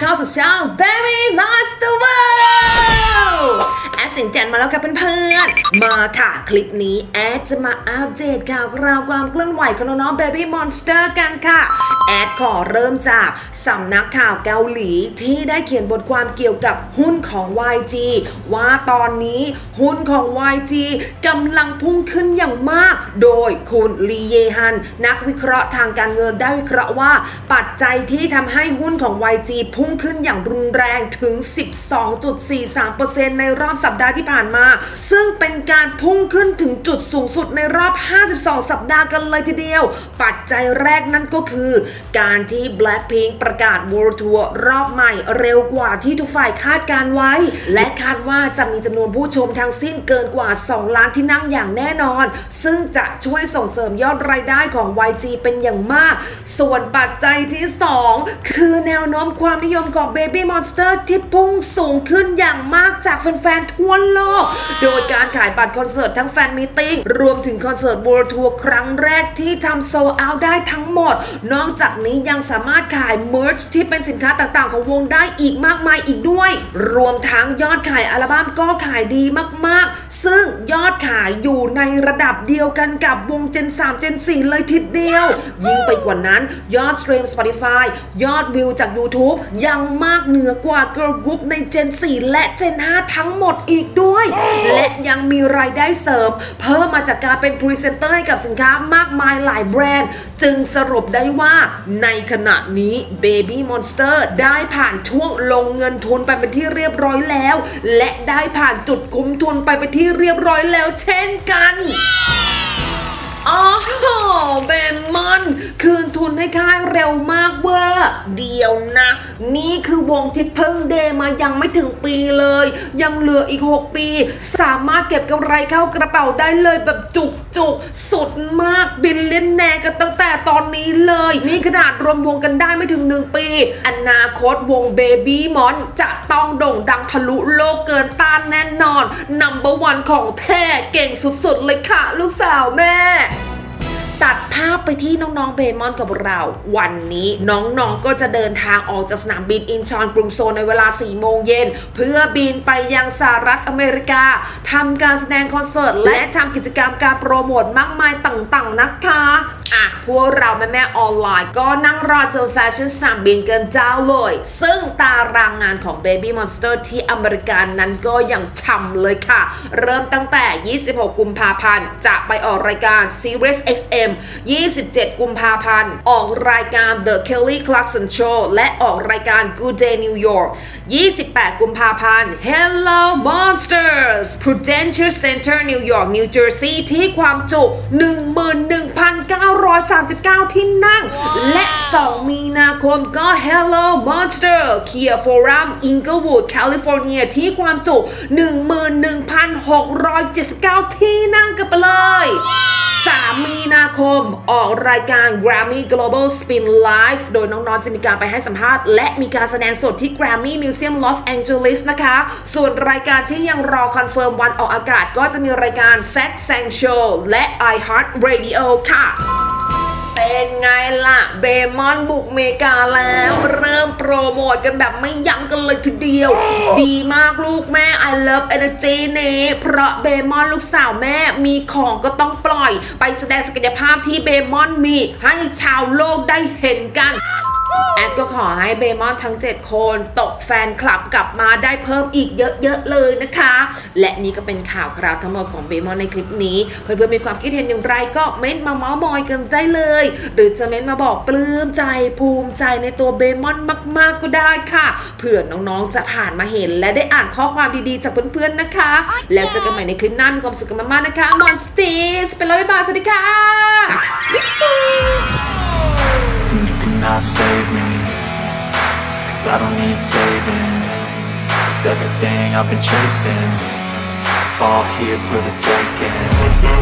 เข้าสู่ช่อง สิงแจนมาแล้วค่ะเพื่อนๆ มาค่ะ คลิปนี้แอดจะมาอัปเดตข่าวคราวความเคลื่อนไหวของน้องๆ Baby Monster กันค่ะ แอดขอเริ่มจากสำนักข่าวเกาหลีที่ได้เขียนบทความเกี่ยวกับหุ้นของ YG ว่าตอนนี้หุ้นของ YG กำลังพุ่งขึ้นอย่างมาก โดยคุณลีเยฮัน นักวิเคราะห์ทางการเงินได้วิเคราะห์ว่า ปัจจัยที่ทำให้หุ้นของ YG พุ่งขึ้นอย่างรุนแรงถึง 12.43%ในรอบสัปดาห์ที่ผ่านมา ซึ่งเป็นการพุ่งขึ้นถึงจุดสูงสุดในรอบ 52 สัปดาห์กันเลยทีเดียว ปัจจัยแรกนั่นก็คือ การที่ Blackpink ประกาศ World Tour รอบใหม่เร็วกว่าที่ทุกฝ่ายคาดการไว้ และคาดว่าจะมีจำนวนผู้ชมทั้งสิ้นเกินกว่า 2 ล้านที่นั่งอย่างแน่นอน ซึ่งจะช่วยส่งเสริมยอดรายได้ของ YG เป็นอย่างมาก ส่วนปัจจัยที่ 2 คือแนวโน้มความนิยมของ Baby Monster ที่พุ่งสูงขึ้นอย่างมากจากแฟนๆทั่วโลก โดยการขายบัตรคอนเสิร์ตทั้งแฟนมีตติ้งรวมถึงคอนเสิร์ต World Tour ครั้งแรกที่ทำโซเอาได้ทั้งหมด นอกจากนี้ยังสามารถขาย merch ที่เป็นสินค้าต่างๆ ของวงได้อีกมากมายอีกด้วย รวมทั้งยอดขายอัลบั้มก็ขายดีมากๆ ซึ่งยอดขายอยู่ในระดับเดียวกันกับวง Gen 3 Gen 4เลยทีเดียว ยิ่งไปกว่านั้นยอดสตรีม Spotify ยอดวิวจาก YouTube ยังมากเหนือกว่า Girl Group ใน Gen 4และ Gen 5ทั้งหมดอีกด้วย และยังมีรายได้เสริม เพิ่มมาจากการเป็นพรีเซนเตอร์ให้กับสินค้ามากมายหลายแบรนด์ จึงสรุปได้ว่าในขณะนี้ Baby Monster ได้ผ่านช่วงลงเงินทุนไปเป็นที่เรียบร้อยแล้ว และได้ผ่านจุดคุ้มทุนไปเป็นที่เรียบร้อยแล้ว เช่นกันอ๋ คืนทุนให้ค่ายเร็วมากเวอร์เดียวนะ นี่คือวงที่เพิ่งเดมายังไม่ถึงปีเลย ยังเหลืออีก 6 ปี สามารถเก็บกำไรเข้ากระเป๋าได้เลยแบบจุกจุกสุดมากบินเล่นแนกันตั้งแต่ตอนนี้เลย นี่ขนาดรวมวงกันได้ไม่ถึง 1 ปี อนาคตวงเบบี้มอนจะต้องโด่งดังทะลุโลกเกินต้านแน่นอนนัมเบอร์วันของแท้เก่งสุดๆเลยค่ะ ลูกสาวแม่ ตัดภาพไปที่น้องๆเบมอนกับเรา วันนี้น้องๆก็จะเดินทางออกจากสนามบินอินชอนกรุงโซลในเวลา 4 โมงเย็น เพื่อบินไปยังสหรัฐอเมริกาทำการแสดงคอนเสิร์ต และทำกิจกรรมการโปรโมทมากมายต่างๆนะคะอะพวกเราแม่ๆออนไลน์ก็นั่งรอเจอแฟชั่นสนามบินกันเจ้าเลย ซึ่งตารางงานของ Baby Monster ที่อเมริกานั้นก็ยังช่ำเลยค่ะ เริ่มตั้งแต่ 26 กุมภาพันธ์จะไปออกรายการ Series XM 27 กุมภาพันธ์ ออกรายการ The Kelly Clarkson Show และออกรายการ Good Day New York 28 กุมภาพันธ์ Hello Monsters Prudential Center New York New Jersey ที่ความจุ 11,939 ที่นั่ง และ 2 มีนาคมก็ Hello Monster Kia Forum Inglewood California ที่ความจุ 11,679 ที่นั่ง คม ออกรายการ Grammy Global Spin Live โดยน้องๆจะมีการไปให้สัมภาษณ์ และมีการแสดงสดที่ Grammy Museum Los Angeles นะคะ ส่วนรายการที่ยังรอคอนเฟิร์มวันออกอากาศก็จะมีรายการ Sex Sang Show และ iHeart Radio ค่ะ เป็นไงล่ะ เบมอนบุกเมกาแล้ว เริ่มโปรโมทกันแบบไม่ยั้งกันเลยทีเดียว ดีมากลูกแม่ I love energy เนเพราะเบมอนลูกสาวแม่มีของก็ต้องปล่อย ไปแสดงศักยภาพที่เบมอนมี ให้ชาวโลกได้เห็นกัน แอดก็ขอให้เบมอนทั้ง 7 คนตกแฟนคลับกลับมาได้เพิ่มอีกเยอะๆเลยนะคะ และนี่ก็เป็นข่าวคราวทั้งหมดของเบมอนในคลิปนี้ เพื่อนๆมีความคิดเห็นอย่างไรก็เม้นต์มาเมาส์มอยกันได้เลย หรือจะเม้นต์มาบอกปลื้มใจภูมิใจในตัวเบมอนมากๆก็ได้ค่ะเผื่อน้องๆจะผ่านมาเห็น และได้อ่านข้อความดีๆจากเพื่อนๆนะคะ แล้วเจอกันใหม่ในคลิปหน้ามีความสุขกันมากๆนะคะมอนสตีสไปแล้วบ๊ายบายสวัสดีค่ะ I don't need saving. It's everything I've been chasing. All here for the taking